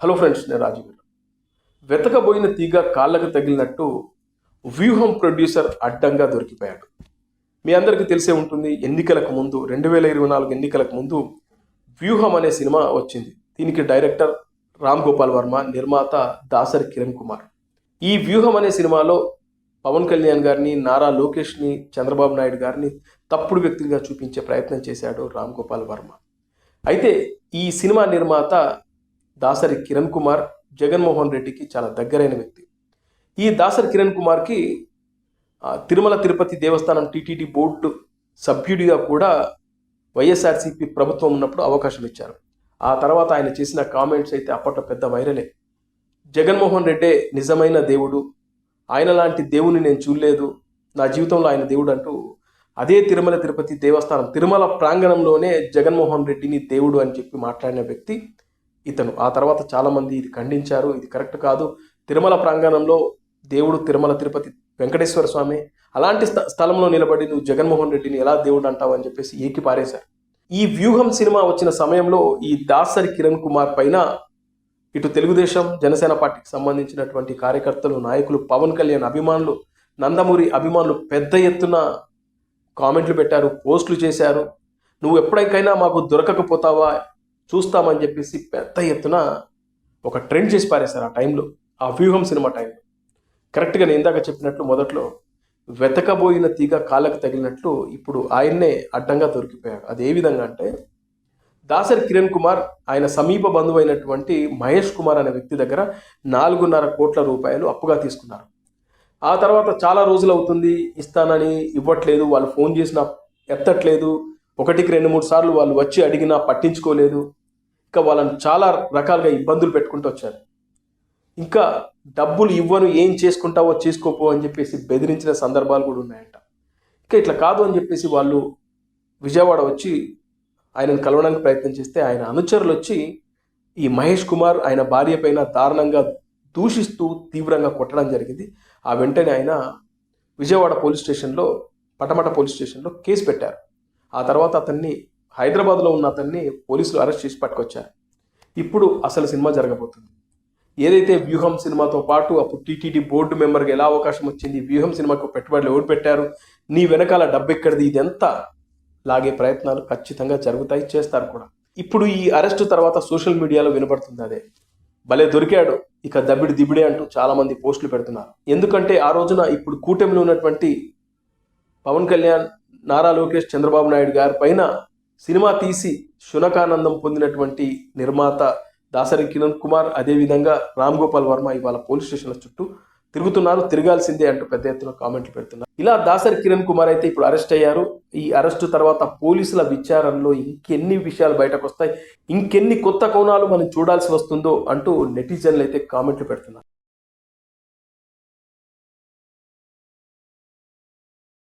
Hello friends నేను రాజీవ్ వెతకబోయిన తీగ కాళ్ళకు తగిలినట్టు వ్యూహం ప్రొడ్యూసర్ అడ్డంగా దొరికిపోయాడు. మీ అందరికీ తెలిసే ఉంటుంది ఎన్నికలకు ముందు రెండు వేల ఇరవై నాలుగు ఎన్నికలకు ముందు వ్యూహం అనే సినిమా వచ్చింది. దీనికి డైరెక్టర్ రామ్ గోపాల్ వర్మ నిర్మాత దాసరి కిరణ్ కుమార్. ఈ వ్యూహం అనే సినిమాలో పవన్ కళ్యాణ్ గారిని నారా లోకేష్ని చంద్రబాబు నాయుడు గారిని తప్పుడు వ్యక్తిగా చూపించే ప్రయత్నం చేశాడు రామ్ గోపాల్ వర్మ. అయితే ఈ సినిమా నిర్మాత దాసరి కిరణ్ కుమార్ జగన్మోహన్ రెడ్డికి చాలా దగ్గరైన వ్యక్తి. ఈ దాసరి కిరణ్ కుమార్కి తిరుమల తిరుపతి దేవస్థానం టీటీడీ బోర్డు సభ్యుడిగా కూడా వైఎస్ఆర్సీపీ ప్రభుత్వం ఉన్నప్పుడు అవకాశం ఇచ్చారు. ఆ తర్వాత ఆయన చేసిన కామెంట్స్ అయితే అప్పట్లో పెద్ద వైరలే. జగన్మోహన్ రెడ్డే నిజమైన దేవుడు. ఆయన లాంటి దేవుని నేను చూడలేదు. నా జీవితంలో ఆయన దేవుడు అంటూ అదే తిరుమల తిరుపతి దేవస్థానం తిరుమల ప్రాంగణంలోనే జగన్మోహన్ రెడ్డిని దేవుడు అని చెప్పి మాట్లాడిన వ్యక్తి. ఇతను. ఆ తర్వాత చాలామంది ఇది ఖండించారు. ఇది కరెక్ట్ కాదు. తిరుమల ప్రాంగణంలో దేవుడు తిరుమల తిరుపతి వెంకటేశ్వర స్వామి అలాంటి స్థ స్థలంలో నిలబడి నువ్వు జగన్మోహన్ రెడ్డిని ఎలా దేవుడు అంటావు అని చెప్పేసి ఏకి పారేశారు. ఈ వ్యూహం సినిమా వచ్చిన సమయంలో ఈ దాసరి కిరణ్ కుమార్ పైన ఇటు తెలుగుదేశం జనసేన పార్టీకి సంబంధించినటువంటి కార్యకర్తలు నాయకులు పవన్ కళ్యాణ్ అభిమానులు నందమూరి అభిమానులు పెద్ద ఎత్తున కామెంట్లు పెట్టారు పోస్టులు చేశారు. నువ్వు ఎప్పటికైనా మాకు దొరకకపోతావా? చూస్తామని చెప్పేసి పెద్ద ఎత్తున ఒక ట్రెండ్ చేసి పారేశారు ఆ టైంలో ఆ వ్యూహం సినిమా టైంలో. కరెక్ట్గా నేను ఇందాక చెప్పినట్లు మొదట్లో వెతకబోయిన తీగ కాళ్ళకు తగిలినట్లు ఇప్పుడు ఆయన్నే అడ్డంగా దొరికిపోయాడు. అది ఏ విధంగా అంటే దాసరి కిరణ్ కుమార్ ఆయన సమీప బంధువు అయినటువంటి మహేష్ కుమార్ అనే వ్యక్తి దగ్గర నాలుగున్నర కోట్ల రూపాయలు అప్పుగా తీసుకున్నారు. ఆ తర్వాత చాలా రోజులు అవుతుంది ఇస్తానని ఇవ్వట్లేదు వాళ్ళు ఫోన్ చేసినా ఎత్తట్లేదు ఒకటికి రెండు మూడు సార్లు వాళ్ళు వచ్చి అడిగినా పట్టించుకోలేదు. ఇంకా వాళ్ళని చాలా రకాలుగా ఇబ్బందులు పెట్టుకుంటూ వచ్చారు. ఇంకా డబ్బులు ఇవ్వను ఏం చేసుకుంటావో చేసుకోపో అని చెప్పేసి బెదిరించిన సందర్భాలు కూడా ఉన్నాయంట. ఇంకా ఇట్లా కాదు అని చెప్పేసి వాళ్ళు విజయవాడ వచ్చి ఆయనను కలవడానికి ప్రయత్నం చేస్తే ఆయన అనుచరులు వచ్చి ఈ మహేష్ కుమార్ ఆయన భార్య పైన దారుణంగా దూషిస్తూ తీవ్రంగా కొట్టడం జరిగింది. ఆ వెంటనే ఆయన విజయవాడ పోలీస్ స్టేషన్లో పటమట పోలీస్ స్టేషన్లో కేసు పెట్టారు. ఆ తర్వాత అతన్ని హైదరాబాద్లో ఉన్న అతన్ని పోలీసులు అరెస్ట్ చేసి పట్టుకొచ్చారు. ఇప్పుడు అసలు సినిమా జరగబోతుంది. ఏదైతే వ్యూహం సినిమాతో పాటు అప్పుడు టీటీడీ బోర్డు మెంబర్కి ఎలా అవకాశం వచ్చింది వ్యూహం సినిమాకు పెట్టుబడులు ఎవరు పెట్టారు నీ వెనకాల డబ్బు ఎక్కడిది ఇదంతా లాగే ప్రయత్నాలు ఖచ్చితంగా జరుగుతాయి చేస్తారు కూడా. ఇప్పుడు ఈ అరెస్టు తర్వాత సోషల్ మీడియాలో వినబడుతుంది అదే. భలే దొరికాడు. ఇక దబ్బిడి దిబిడే అంటూ చాలామంది పోస్టులు పెడుతున్నారు. ఎందుకంటే ఆ రోజున ఇప్పుడు కూటమిలో ఉన్నటువంటి పవన్ కళ్యాణ్ నారా లోకేష్ చంద్రబాబు నాయుడు గారి పైన సినిమా తీసి శునకానందం పొందినటువంటి నిర్మాత దాసరి కిరణ్ కుమార్ అదేవిధంగా రామ్ గోపాల్ వర్మ ఇవాళ పోలీస్ స్టేషన్ల చుట్టూ తిరుగుతున్నారు. తిరగాల్సిందే అంటూ పెద్ద ఎత్తున కామెంట్లు పెడుతున్నారు. ఇలా దాసరి కిరణ్ కుమార్ అయితే ఇప్పుడు అరెస్ట్ అయ్యారు. ఈ అరెస్టు తర్వాత పోలీసుల విచారణలో ఇంకెన్ని విషయాలు బయటకు వస్తాయి ఇంకెన్ని కొత్త కోణాలు మనం చూడాల్సి వస్తుందో అంటూ నెటిజన్లు అయితే కామెంట్లు పెడుతున్నారు.